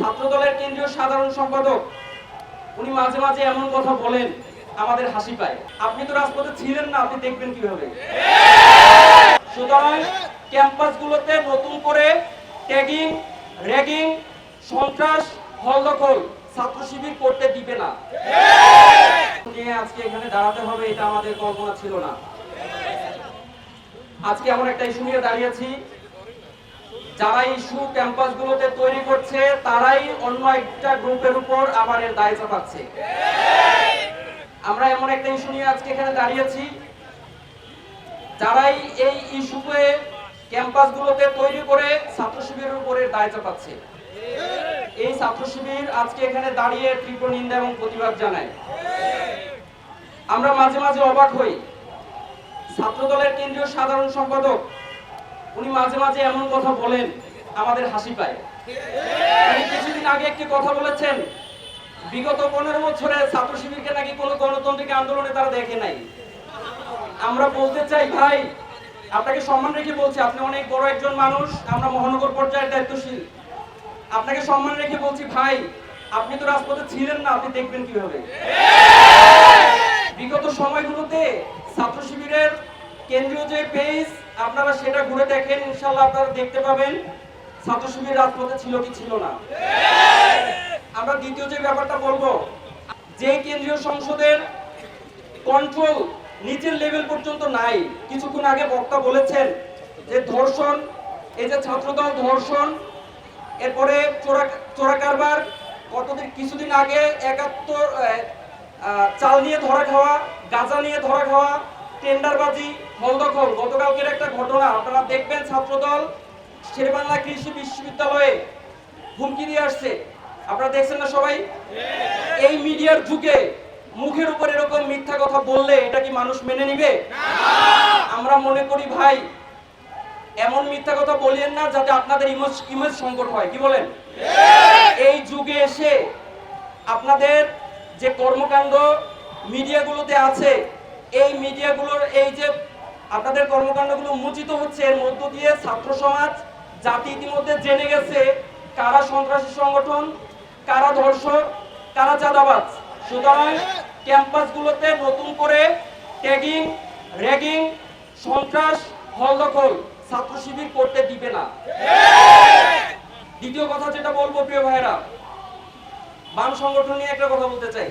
ছাত্রদলের কেন্দ্রীয় সাধারণ সম্পাদক, উনি মাঝে মাঝে এমন কথা বলেন, আমাদের হাসি পায়। আপনি তো রাজপথে ছিলেন না, আপনি দেখবেন কীভাবে? সুতরাং ক্যাম্পাসগুলোতে নতুন করে ট্যাগিং, র্যাগিং, সন্ত্রাস হলদখল ছাত্র শিবির করতে দিবে না। নিয়ে আজকে এখানে দাঁড়াতে হবে, এটা আমাদের কল্পনা ছিল না। আজকে এমন একটা ইস্যু নিয়ে দাঁড়িয়েছি যারা ইস্যু ক্যাম্পাসগুলোতে তৈরি করছে, তারাই অন্য একটা গ্রুপের উপর আবার এর দায় চাপাচ্ছে। আমরা এমন একটা ইস্যু নিয়ে আজকে এখানে দাঁড়িয়েছি। যারাই এই ইস্যুকে ক্যাম্পাসগুলোতে তৈরি করে ছাত্র শিবিরের উপরে দায় চাপাচ্ছে। এই ছাত্র শিবির আজকে এখানে দাঁড়িয়ে তীব্র নিন্দা এবং প্রতিবাদ জানায়। আমরা মাঝে মাঝে অবাক হই। ছাত্রদলের কেন্দ্রীয় সাধারণ সম্পাদক উনি মাঝে মাঝে এমন কথা বলেন, আমাদের হাসি পায়। কিছুদিন আগে একটি কথা বলেছেন, বিগত পনেরো বছরে ছাত্র শিবিরকে নাকি কোনো গণতান্ত্রিক আন্দোলনে তারা দেখে নাই। আমরা বলতে চাই, ভাই, আপনাকে সম্মান রেখে বলছি, আপনি অনেক বড় একজন মানুষ, আমরা মহানগর পর্যায়ের দায়িত্বশীল। আপনাকে সম্মান রেখে বলছি, ভাই, আপনি তো রাজপথে ছিলেন না, আপনি দেখবেন কীভাবে? বিগত সময়গুলোতে ছাত্র শিবিরের কেন্দ্রীয় যে পেজ আপনারা সেটা ঘুরে দেখেন ইনশাল্লাহ আপনারা দেখতে পাবেন ছাত্র রাজপথে ছিল কি ছিল না। আমরা দ্বিতীয় যে ব্যাপারটা বলব, যে কেন্দ্রীয় সংসদের কন্ট্রোল নিচের লেভেল পর্যন্ত নাই। কিছুক্ষণ আগে বক্তা বলেছেন যে ধর্ষণ, এই যে ছাত্রদল ধর্ষণ, এরপরে চোরা চোরা কারবার কতদিন কিছুদিন আগে একাত্তর চাল নিয়ে ধরা খাওয়া, গাঁজা নিয়ে ধরা খাওয়া টেন্ডারবাজি হলদখল। গতকালকের একটা ঘটনা, আপনারা দেখবেন ছাত্রদল শেরবাংলা কৃষি বিশ্ববিদ্যালয়ে হুমকি দিয়ে আসছে। আপনারা দেখছেন না সবাই? এই মিডিয়ার যুগে মুখের উপর এরকম মিথ্যা কথা বললে এটা কি মানুষ মেনে নিবে? আমরা মনে করি, ভাই, এমন মিথ্যা কথা বলিয়েন না যাতে আপনাদের ইমেজ ইমেজ সংকট হয়। কি বলেন? এই যুগে এসে আপনাদের যে কর্মকাণ্ড মিডিয়াগুলোতে আছে এই মিডিয়াগুলোর এই যে আপনাদের কর্মকাণ্ডগুলো মোচিত হচ্ছে, এর মধ্য দিয়ে ছাত্র সমাজ, জাতি ইতিমধ্যে জেনে গেছে কারা সন্ত্রাসী সংগঠন, কারা ধর্ষক, কারা চাঁদাবাজ। সুতরাং ক্যাম্পাসগুলোতে নতুন করে ট্যাগিং, র্যাগিং, সন্ত্রাস হলদখল ছাত্র শিবির করতে দিবে না। দ্বিতীয় কথা যেটা বলব প্রিয় ভাইরা বাম সংগঠন নিয়ে একটা কথা বলতে চাই।